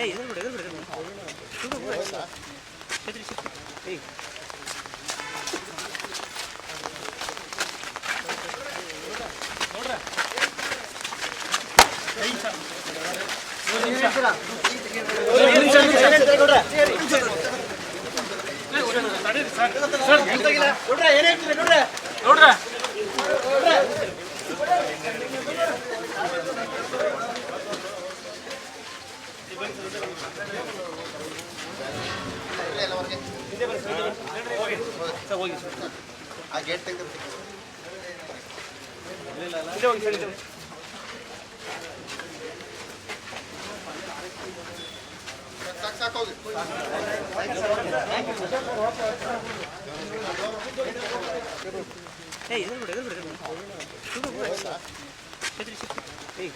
ಏಯ್ ಎದುರು ಬಿಡು ಎದುರು ಬಿಡು ಎದುರು ಬಿಡು ಛತ್ರಿ ಛತ್ರಿ ಏಯ್ ಸರ್ ಹೋಗಿ ಸರ್ ಆ ಗೇಟ್ ತೆಗೆದು ಇದೆ ಹೋಗಿ ಸರ್ ಹೋಗಿ. ಸಾಕು ಸಾಕು ಹೋಗಿ ಏಯ್ ಎದುರು ಬಿಡು ಎದುರು ಬಿಡು ಎದುರು ಬಿಡು ಛತ್ರಿ ಛತ್ರಿ ಏಯ್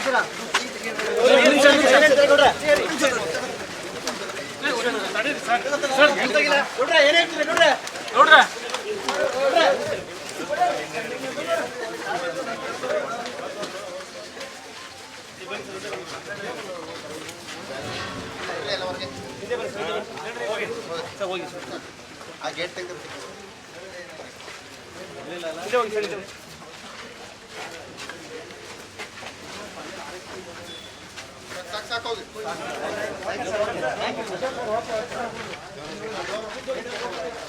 ಸರ್ ಆ ಗೇಟ್ ತೆಗೆದು Thank you.